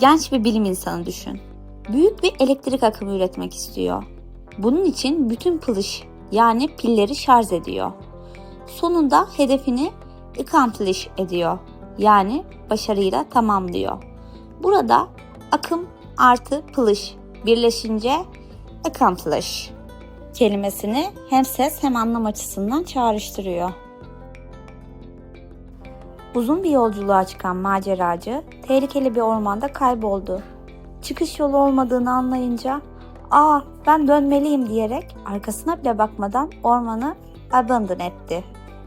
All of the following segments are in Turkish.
Genç bir bilim insanı düşün. Büyük bir elektrik akımı üretmek istiyor. Bunun için bütün pılış yani pilleri şarj ediyor. Sonunda hedefini accomplish ediyor. Yani başarıyla tamamlıyor. Burada akım artı pılış birleşince accomplish kelimesini hem ses hem anlam açısından çağrıştırıyor. Uzun bir yolculuğa çıkan maceracı tehlikeli bir ormanda kayboldu. Çıkış yolu olmadığını anlayınca "Aa, ben dönmeliyim." diyerek arkasına bile bakmadan ormanı abandon etti.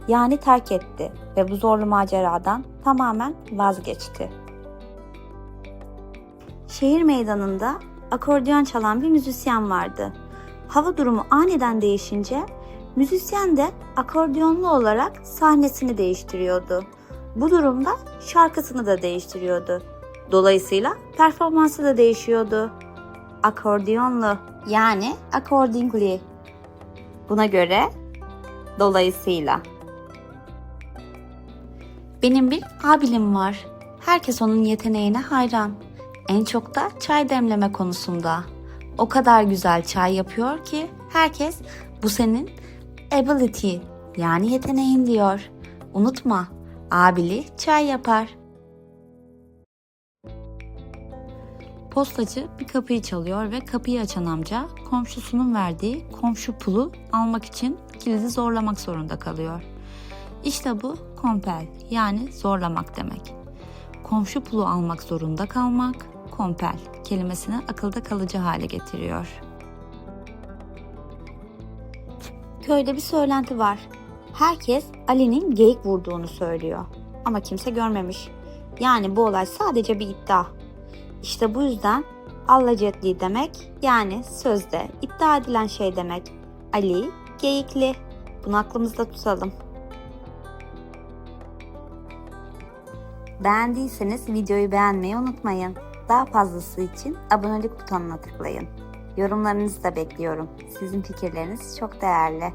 Yani terk etti ve bu zorlu maceradan tamamen vazgeçti. Şehir meydanında akordeon çalan bir müzisyen vardı. Hava durumu aniden değişince müzisyen de akordeonlu olarak sahnesini değiştiriyordu. Bu durumda şarkısını da değiştiriyordu. Dolayısıyla performansı da değişiyordu. Akordeonlu yani accordingly. Buna göre dolayısıyla. Benim bir abilim var. Herkes onun yeteneğine hayran. En çok da çay demleme konusunda. O kadar güzel çay yapıyor ki herkes bu senin ability yani yeteneğin diyor. Unutma, abili çay yapar. Postacı bir kapıyı çalıyor ve kapıyı açan amca komşusunun verdiği komşu pulu almak için kilidi zorlamak zorunda kalıyor. İşte bu compel yani zorlamak demek. Komşu pulu almak zorunda kalmak, compel kelimesini akılda kalıcı hale getiriyor. Köyde bir söylenti var. Herkes Ali'nin geyik vurduğunu söylüyor. Ama kimse görmemiş. Yani bu olay sadece bir iddia. İşte bu yüzden Allacetli demek yani sözde iddia edilen şey demek. Ali geyikli. Bunu aklımızda tutalım. Beğendiyseniz videoyu beğenmeyi unutmayın. Daha fazlası için abonelik butonuna tıklayın. Yorumlarınızı da bekliyorum. Sizin fikirleriniz çok değerli.